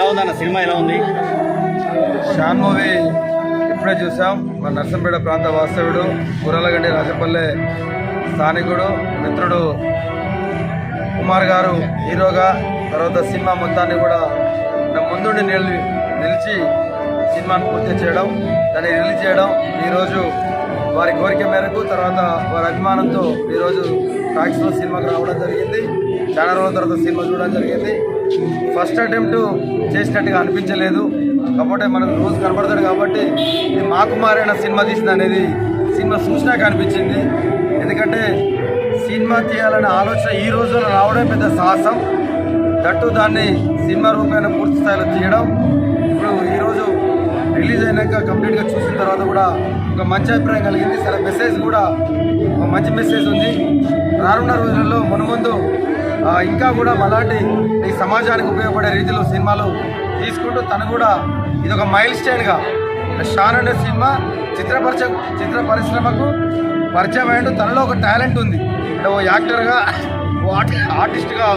ఎలా ఉందన్న సినిమా ఎలా ఉంది? షాన్ మూవీ ఇప్పుడే చూసాం. మన నర్సంపేట ప్రాంత వాస్తవుడు గుర్రలగండి రాజపల్లె స్థానికుడు మిత్రుడు కుమార్ గారు హీరోగా తర్వాత సినిమా మొత్తాన్ని కూడా నా ముందుండి నిలిచి సినిమాను పూర్తి చేయడం దాన్ని రిలీజ్ చేయడం ఈరోజు వారి కోరిక మేరకు తర్వాత వారి అభిమానంతో ఈరోజు టాక్స్లో సినిమాకి రావడం జరిగింది. చాలా రోజుల తర్వాత సినిమా చూడడం జరిగింది. ఫస్ట్ అటెంప్ట్ చేసినట్టుగా అనిపించలేదు. కాబట్టి మనకు రోజు కనబడతాడు కాబట్టి ఇది మా సినిమా తీసింది అనేది సినిమా చూసినాక అనిపించింది. ఎందుకంటే సినిమా తీయాలనే ఆలోచన ఈ రోజుల్లో రావడం పెద్ద సాహసం. దట్టు దాన్ని సినిమా రూపేణ పూర్తి స్థాయిలో తీయడం. ఇప్పుడు ఈరోజు రిలీజ్ అయినాక కంప్లీట్గా చూసిన తర్వాత కూడా ఒక మంచి అభిప్రాయం కలిగింది. సరే మెసేజ్ కూడా ఒక మంచి మెసేజ్ ఉంది. రానున్న రోజులలో మునుముందు ఇంకా కూడా మలాంటి ఈ సమాజానికి ఉపయోగపడే రీతిలో సినిమాలు తీసుకుంటూ తను కూడా ఇది ఒక మైల్ స్టైన్గా షాన్ అనే సినిమా చిత్రపరిచ చిత్ర పరిశ్రమకు పరిచయం అయ్యాడు తనలో ఒక టాలెంట్ ఉంది. అంటే ఓ యాక్టర్గా ఓ ఆర్టి ఆర్టిస్ట్గా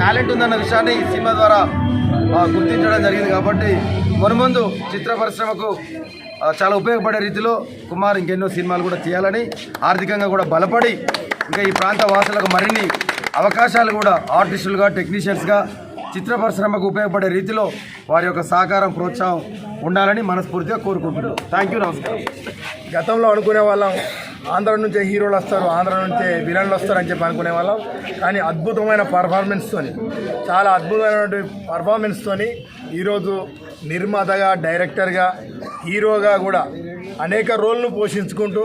టాలెంట్ ఉందన్న విషయాన్ని ఈ సినిమా ద్వారా గుర్తించడం జరిగింది కాబట్టి మునుముందు చిత్ర పరిశ్రమకు చాలా ఉపయోగపడే రీతిలో కుమార్ ఇంకెన్నో సినిమాలు కూడా చేయాలని ఆర్థికంగా కూడా బలపడి ఇంకా ఈ ప్రాంత వాసులకు మరిన్ని అవకాశాలు కూడా ఆర్టిస్టులుగా టెక్నీషియన్స్గా చిత్ర పరిశ్రమకు ఉపయోగపడే రీతిలో వారి యొక్క సహకారం ప్రోత్సాహం ఉండాలని మనస్ఫూర్తిగా కోరుకుంటున్నాను థ్యాంక్ యూ నమస్కారం. గతంలో అనుకునే వాళ్ళం. ఆంధ్ర నుంచే హీరోలు వస్తారు ఆంధ్ర నుంచే విలన్లు వస్తారు అని చెప్పి అనుకునే వాళ్ళం. కానీ అద్భుతమైన పర్ఫార్మెన్స్తోని చాలా అద్భుతమైనటువంటి పర్ఫార్మెన్స్తోని ఈరోజు నిర్మాతగా డైరెక్టర్గా హీరోగా కూడా అనేక రోల్ను పోషించుకుంటూ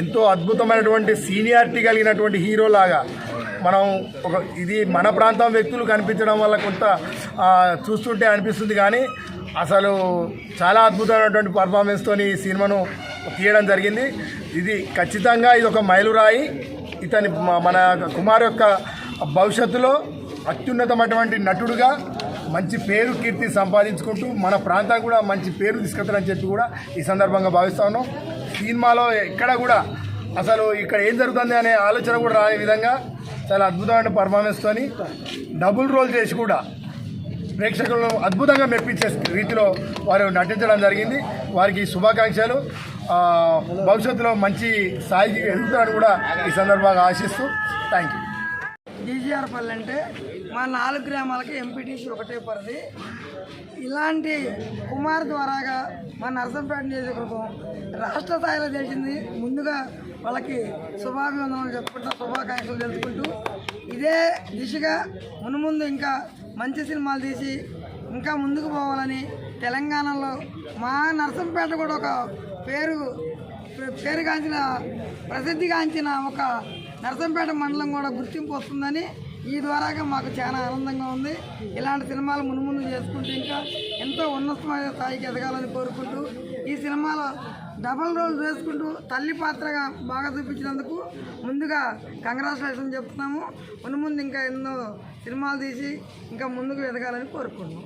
ఎంతో అద్భుతమైనటువంటి సీనియారిటీ కలిగినటువంటి హీరోలాగా మనం ఒక ఇది మన ప్రాంతం వ్యక్తులు కనిపించడం వల్ల కొంత చూస్తుంటే అనిపిస్తుంది. కానీ అసలు చాలా అద్భుతమైనటువంటి పర్ఫార్మెన్స్తోని ఈ సినిమాను తీయడం జరిగింది. ఇది ఖచ్చితంగా ఇది ఒక మైలురాయి. ఇతని మన కుమార్ యొక్క భవిష్యత్తులో అత్యున్నతమైనటువంటి నటుడుగా మంచి పేరు కీర్తి సంపాదించుకుంటూ మన ప్రాంతానికి కూడా మంచి పేరు తీసుకెళ్తారని చెప్పి కూడా ఈ సందర్భంగా భావిస్తాను సినిమాలో ఎక్కడ కూడా అసలు ఇక్కడ ఏం జరుగుతుంది అనే ఆలోచన కూడా రాని విధంగా చాలా అద్భుతమైన పర్ఫార్మెన్స్తోని డబుల్ రోల్ చేసి కూడా ప్రేక్షకులను అద్భుతంగా మెప్పించే రీతిలో వారు నటించడం జరిగింది. వారికి శుభాకాంక్షలు. భవిష్యత్తులో మంచి స్థాయికి ఎదుగుతారని కూడా ఈ సందర్భంగా ఆశిస్తూ థ్యాంక్ యూ జీజీఆర్ పల్లె అంటే మా నాలుగు గ్రామాలకి ఎంపీటీసీ ఒకటే పరిధి. ఇలాంటి కుమార్ ద్వారాగా మా నర్సంపేట నియోజకవర్గం రాష్ట్ర స్థాయిలో తెలిసింది. ముందుగా వాళ్ళకి శుభాభివందనలు చెప్పుకుంటూ శుభాకాంక్షలు తెలుసుకుంటూ ఇదే దిశగా మునుముందు ఇంకా మంచి సినిమాలు తీసి ఇంకా ముందుకు పోవాలని తెలంగాణలో మా నర్సంపేట కూడా ఒక పేరు పేరుగాంచిన ప్రసిద్ధిగాంచిన ఒక నరసంపేట మండలం కూడా గుర్తింపు వస్తుందని ఈ ద్వారాగా మాకు చాలా ఆనందంగా ఉంది. ఇలాంటి సినిమాలు మునుముందు చేసుకుంటూ ఇంకా ఎంతో ఉన్నతమైన స్థాయికి ఎదగాలని కోరుకుంటూ ఈ సినిమాలో డబల్ రోల్ చేసుకుంటూ తల్లి పాత్రగా బాగా చూపించినందుకు ముందుగా కంగ్రాచులేషన్ చెప్తున్నాము. మునుముందు ఇంకా ఎన్నో సినిమాలు తీసి ఇంకా ముందుకు ఎదగాలని కోరుకుంటున్నాం.